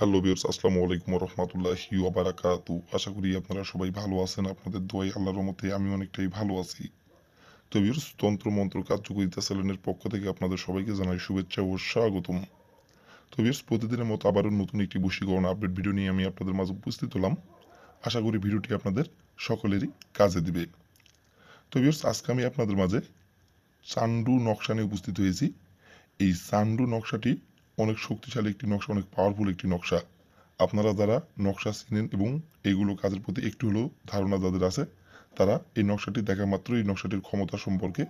Hello বিয়ার্স আসসালামু আলাইকুম রহমতুল্লাহি ওবারাকাতু আশা করি আপনারা সবাই ভালো আছেন, আপনাদের দোয়াই আল্লাহর মতে আমি অনেকটাই ভালো আছি। তো বিয়ার্স তন্ত্র মন্ত্র কার্যকরিতা চ্যানেলের পক্ষ থেকে আপনাদের সবাইকে জানাই শুভেচ্ছা ও স্বাগতম। তো বিয়ার্স প্রতিদিনের মতো আবারও নতুন একটি বশীকরণ আপডেট ভিডিও নিয়ে আমি আপনাদের মাঝে উপস্থিত হলাম। আশা করি ভিডিওটি আপনাদের সকলেরই কাজে দিবে। তো বিয়ার্স আজকে আমি আপনাদের মাঝে চান্ডু নকশা নিয়ে উপস্থিত হয়েছি। এই চান্ডু নকশাটি অনেক শক্তিশালী একটি নকশা, অনেক পাওয়ারফুল একটি নকশা। আপনারা যারা নকশা চিনেন এবং এইগুলো কাজের প্রতি একটু হলেও ধারণা যাদের আছে, তারা এই নকশাটি দেখা মাত্র, এই নকশাটির ক্ষমতা সম্পর্কে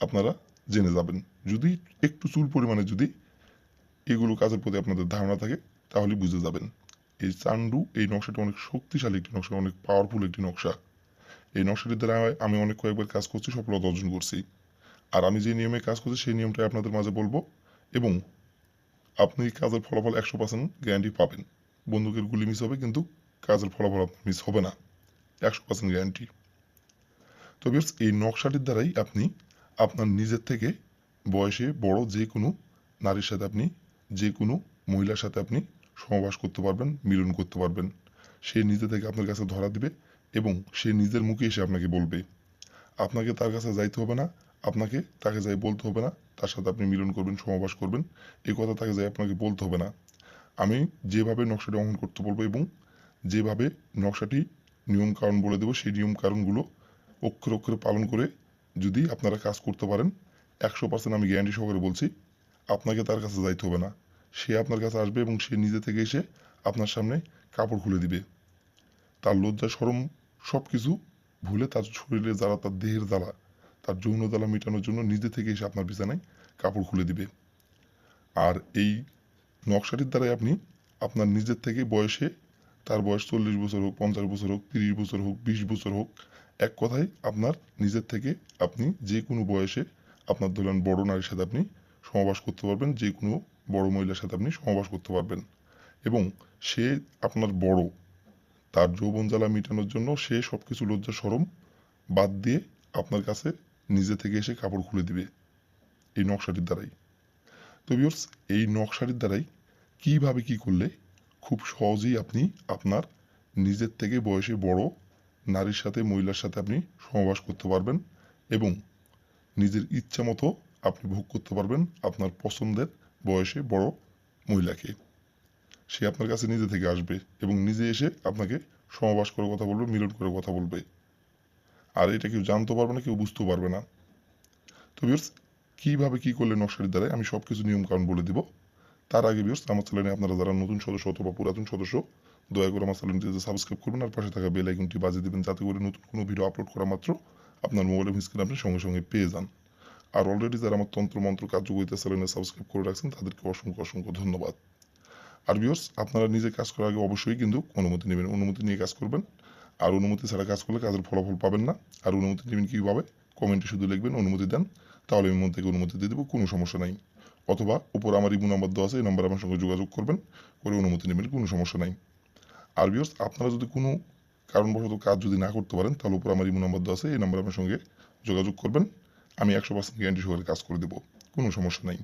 আপনারা জেনে যাবেন। যদি একটু চুল পরিমাণে যদি এগুলো কাজের প্রতি আপনাদের ধারণা থাকে, তাহলে বুঝে যাবেন। এই চান্ডু, এই নকশাটি অনেক শক্তিশালী একটি নকশা, অনেক পাওয়ারফুল একটি নকশা। এই নকশাটির দ্বারা আমি অনেক কয়েকবার কাজ করছি, সফলতা অর্জন করছি। আর আমি যে নিয়মে কাজ করছি, সেই নিয়মটাই আপনাদের মাঝে বলব এবং আপনি কাজের ফলাফল একশো পার্সেন্ট গ্যারান্টি পাবেন। বন্দুকের গুলি মিস হবে, কিন্তু কাজের ফলাফল আপনার মিস হবে না। একশো পার্সেন্ট গ্যারান্টি তো বিয়ার্স এই নকশাটির দ্বারাই আপনি আপনার নিজের থেকে বয়সে বড় যে কোনো নারীর সাথে আপনি, যে কোনো মহিলার সাথে আপনি সমাবাস করতে পারবেন, মিলন করতে পারবেন। সে নিজে থেকে আপনার কাছে ধরা দিবে এবং সে নিজের মুখে এসে আপনাকে বলবে। আপনাকে তার কাছে যাইতে হবে না আপনাকে, তাকে যাই বলতে হবে না, তার সাথে আপনি মিলন করবেন সমাবাস করবেন, এই কথা তাকে যাই আপনাকে বলতে হবে না। আমি যেভাবে নকশাটি অঙ্কন করতে বলব এবং যেভাবে নকশাটি নিয়ম কারণ বলে দেবো, সেই নিয়ম কারণগুলো অক্ষরে অক্ষরে পালন করে যদি আপনারা কাজ করতে পারেন, একশো পার্সেন্ট আমি গ্যারান্টি সহকারে বলছি, আপনাকে তার কাছে যাইতে হবে না। সে আপনার কাছে আসবে এবং সে নিজে থেকে এসে আপনার সামনে কাপড় খুলে দিবে। তার লজ্জা সরম সব কিছু ভুলে তার শরীরে জ্বালা তার দেহের জ্বালা তার যৌন জ্বালা মেটানোর জন্য নিজে থেকে এসে আপনার বিছানায় কাপড় খুলে দিবে। আর এই নকশাটির দ্বারাই আপনি আপনার নিজের থেকে বয়সে, তার বয়স চল্লিশ বছর হোক, পঞ্চাশ বছর হোক, তিরিশ বছর হোক, বিশ বছর হোক, এক কথায় আপনার নিজের থেকে আপনি যে কোনো বয়সে আপনার ধরেন বড় নারীর সাথে আপনি সমাবাস করতে পারবেন, যে কোনো বড় মহিলার সাথে আপনি সমাবাস করতে পারবেন। এবং সে আপনার বড়, তার যৌবন জ্বালা মেটানোর জন্য সে সব কিছু লজ্জা সরম বাদ দিয়ে আপনার কাছে নিজে থেকে এসে কাপড় খুলে দিবে এই নকশাটির দ্বারাই। তো বিয়র্স এই নকশাটির দ্বারাই কীভাবে কি করলে খুব সহজেই আপনি আপনার নিজের থেকে বয়সে বড় নারীর সাথে মহিলার সাথে আপনি সমাবাস করতে পারবেন এবং নিজের ইচ্ছা মতো আপনি ভোগ করতে পারবেন আপনার পছন্দের বয়সে বড় মহিলাকে। সে আপনার কাছে নিজে থেকে আসবে এবং নিজে এসে আপনাকে সমাবাস করে কথা বলবে, মিলন করে কথা বলবে। আর এটা কেউ জানতে পারবে না, কেউ বুঝতেও পারবে না। তো বিয়ার্স কীভাবে কী করলে নকশাটির দ্বারাই আমি সব কিছু নিয়মকানুন বলে দিব। তার আগে বিয়ার্স আমার চ্যানেলে আপনারা যারা নতুন সদস্য অথবা পুরাতন সদস্য, দয়া করে আমার চ্যানেলটিতে সাবস্ক্রাইব করবেন আর পাশে থাকা বেল আইকনটি বাজিয়ে দেবেন, যাতে করে নতুন কোনো ভিডিও আপলোড করা মাত্র আপনার মোবাইলের স্ক্রিনে আপনি সঙ্গে সঙ্গে পেয়ে যান। আর অলরেডি যারা আমার তন্ত্র মন্ত্র কার্যকরিতা চ্যানেলে সাবস্ক্রাইব করে রাখছেন, তাদেরকে অসংখ্য অসংখ্য ধন্যবাদ। আর বিয়ার্স আপনারা নিজে কাজ করার আগে অবশ্যই কিন্তু অনুমতি নেবেন। অনুমতি নিয়ে কাজ করবেন। আর অনুমতি ছাড়া কাজ করলে কাজের ফলাফল পাবেন না। আর অনুমতি নেবেন কীভাবে কমেন্টে শুধু লিখবেন, অনুমতি দেন, তাহলে আমি মন থেকে অনুমতি দিয়ে দেবো, কোনো সমস্যা নাই। অথবা উপর আমার ইমো নাম্বার দেওয়া আছে, এই নাম্বারে আমার সঙ্গে যোগাযোগ করবেন, করে অনুমতি নেবেন, কোনো সমস্যা নাই। আর বিয়ার্স আপনারা যদি কোনো কারণবশত কাজ যদি না করতে পারেন, তাহলে উপর আমার ইমো নাম্বার দেওয়া আছে, এই নাম্বারে আমার সঙ্গে যোগাযোগ করবেন, আমি একশো পার্সেন্ট গ্যারান্টি সহকারে কাজ করে দেবো, কোনো সমস্যা নাই।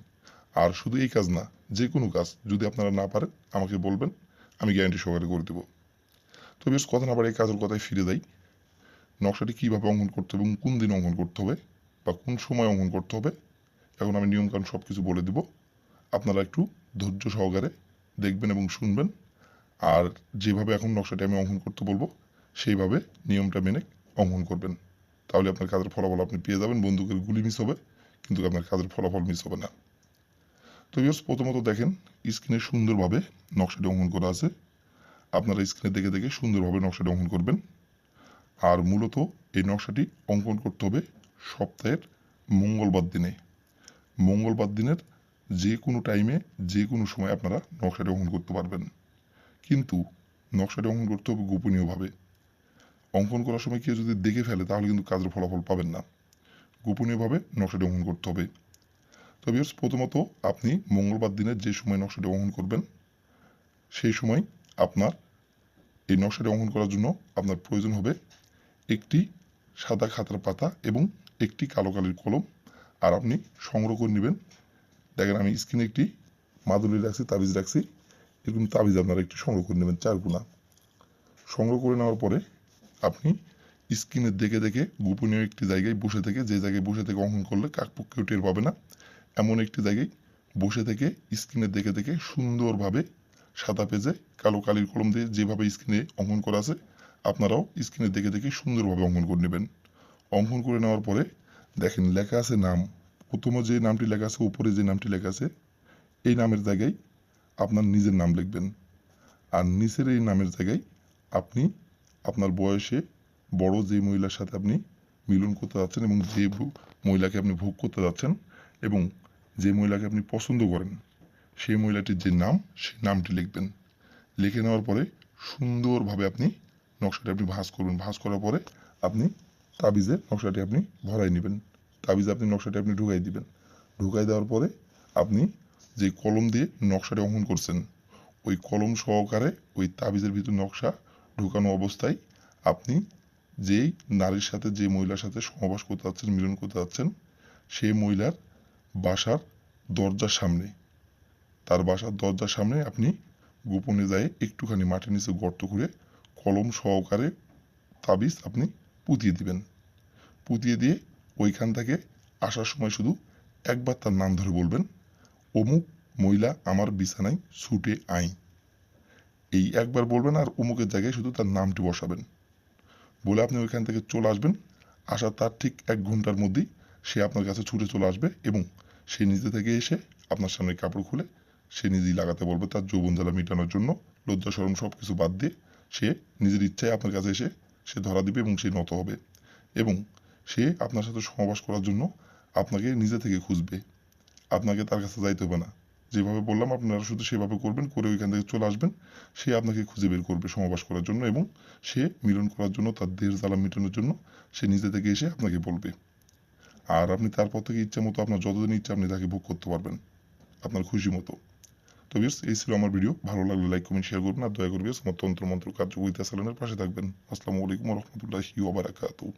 আর শুধু এই কাজ না, যে কোনো কাজ যদি আপনারা না পারেন, আমাকে বলবেন, আমি গ্যারান্টি সহকারে করে দেবো। তো বেশ কথা না এই কাজের কথায় ফিরে দেয়। নকশাটি কীভাবে অঙ্কন করতে হবে এবং কোন দিন অঙ্কন করতে হবে বা কোন সময় অঙ্কন করতে হবে, এখন আমি নিয়মকানুন সব কিছু বলে দিব। আপনারা একটু ধৈর্য সহকারে দেখবেন এবং শুনবেন। আর যেভাবে এখন নকশাটি আমি অঙ্কন করতে বলব, সেইভাবে নিয়মটা মেনে অঙ্কন করবেন। তাহলে আপনার কাজের ফলাফল আপনি পেয়ে যাবেন। বন্দুকের গুলি মিস হবে, কিন্তু আপনার কাজের ফলাফল মিস হবে না। তো প্রথমত দেখেন স্ক্রিনে সুন্দরভাবে নকশাটি অঙ্কন করা আছে। আপনারা স্ক্রিনে দেখে দেখে সুন্দরভাবে নকশাটি অঙ্কন করবেন। আর মূলত এই নকশাটি অঙ্কন করতে হবে সপ্তাহের মঙ্গলবার দিনে। মঙ্গলবার দিনের যে কোনো টাইমে যে কোনো সময় আপনারা নকশাটি অঙ্কন করতে পারবেন। কিন্তু নকশাটি অঙ্কন করতে হবে গোপনীয়ভাবে। অঙ্কন করার সময় কেউ যদি দেখে ফেলে, তাহলে কিন্তু কাজের ফলাফল পাবেন না। গোপনীয়ভাবে নকশাটি অঙ্কন করতে হবে। তো বিয়ার্স প্রথমত আপনি মঙ্গলবার দিনের যে সময় নকশাটি অঙ্কন করবেন, সেই সময় আপনার এই নকশাটি অঙ্কন করার জন্য আপনার প্রয়োজন হবে একটি সাদা খাতার পাতা এবং একটি কালো কালির কলম। আর আপনি সংগ্রহ করে নেবেন। দেখেন, আমি স্ক্রিনে একটি মাদুলি রাখছি, তাবিজ রাখছি। এরকম তাবিজ আপনারা একটি সংগ্রহ করে নেবেন চারগুলা সংগ্রহ করে নেওয়ার পরে আপনি স্ক্রিনে দেখে দেখে গোপনীয় একটি জায়গায় বসে থেকে, যে জায়গায় বসে থেকে অঙ্কন করলে কাকপক্ষেও টের পাবে না। এমন একটি জায়গায় বসে থেকে স্ক্রিনে দেখে দেখে সুন্দরভাবে সাদা পেজে কালো কালির কলম দিয়ে যেভাবে স্ক্রিনে অঙ্কন করা আছে, আপনারাও স্ক্রিনে দেখে দেখে সুন্দরভাবে অঙ্কন করে নেবেন। অঙ্কন করে নেওয়ার পরে দেখেন লেখা আছে নাম। প্রথমে যে নামটি লেখা আছে, উপরে যে নামটি লেখা আছে, এই নামের জায়গায় আপনার নিজের নাম লিখবেন। আর নিচের এই নামের জায়গায় আপনি আপনার বয়সে বড় যে মহিলার সাথে আপনি মিলন করতে যাচ্ছেন এবং যে মহিলাকে আপনি ভোগ করতে যাচ্ছেন এবং যে মহিলাকে আপনি পছন্দ করেন সেই মহিলাটির যে নাম, সেই নামটি লিখবেন। লিখে নেওয়ার পরে সুন্দরভাবে আপনি নকশাটি আপনি ভাঁজ করবেন। ভাঁজ করার পরে আপনি তাবিজে নকশাটি আপনি ভরাই নেবেন। তাবিজে আপনি নকশাটি আপনি ঢুকাই দিবেন। ঢুকাই দেওয়ার পরে আপনি যে কলম দিয়ে নকশাটি অঙ্কন করছেন, ওই কলম সহকারে ওই তাবিজের ভিতর নকশা ঢুকানো অবস্থায় আপনি যেই নারীর সাথে, যে মহিলার সাথে সহবাস করতে যাচ্ছেন, মিলন করতে যাচ্ছেন, সেই মহিলার বাসার দরজার সামনে তার বাসার দরজার সামনে আপনি গোপনে যায় একটুখানি মাটির নিচে গর্ত করে কলম সহকারে তাবিজ আপনি পুঁতিয়ে দিবেন। পুঁতিয়ে দিয়ে ওইখান থেকে আসার সময় শুধু একবার তার নাম ধরে বলবেন, অমুক মহিলা আমার বিছানায় ছুটে আই এই একবার বলবেন আর অমুকের জায়গায় শুধু তার নামটি বসাবেন। বলে আপনি ওইখান থেকে চলে আসবেন। আসার তার ঠিক এক ঘণ্টার মধ্যেই সে আপনার কাছে ছুটে চলে আসবে এবং সে নিজে থেকে এসে আপনার সামনে কাপড় খুলে সে নিজেই লাগাতে বলবে তার যৌবন জ্বালা মেটানোর জন্য। লজ্জা সরম সব কিছু বাদ দিয়ে সে নিজের ইচ্ছায় আপনার কাছে এসে সে ধরা দিবে এবং সে নত হবে। এবং সে আপনার সাথে সহবাস করার জন্য আপনাকে নিজে থেকে খুঁজবে। আপনাকে তার কাছে যাইতে হবে না। যেভাবে বললাম, আপনারা শুধু সেভাবে করবেন, করে ওইখান থেকে চলে আসবেন। সে আপনাকে খুঁজে বের করবে সমাবাস করার জন্য এবং সে মিলন করার জন্য, তার দেহের জ্বালা মেটানোর জন্য সে নিজে থেকে এসে আপনাকে বলবে। আর আপনি তারপর থেকে ইচ্ছা মতো আপনার যতদিন ইচ্ছা, আপনি তাকে ভোগ করতে পারবেন। আপনার খুশি মতো। তো ভিউস এই ছিল আমার ভিডিও ভালো লাগলে লাইক কমেন্ট শেয়ার করবেন আর দয়া করে ভিউস আমার তন্ত্র মন্ত্র কার্যকরিতা চ্যানেলের পাশে থাকবেন। আসসালামু আলাইকুম রহমতুল্লাহি ওবারাকাতুহ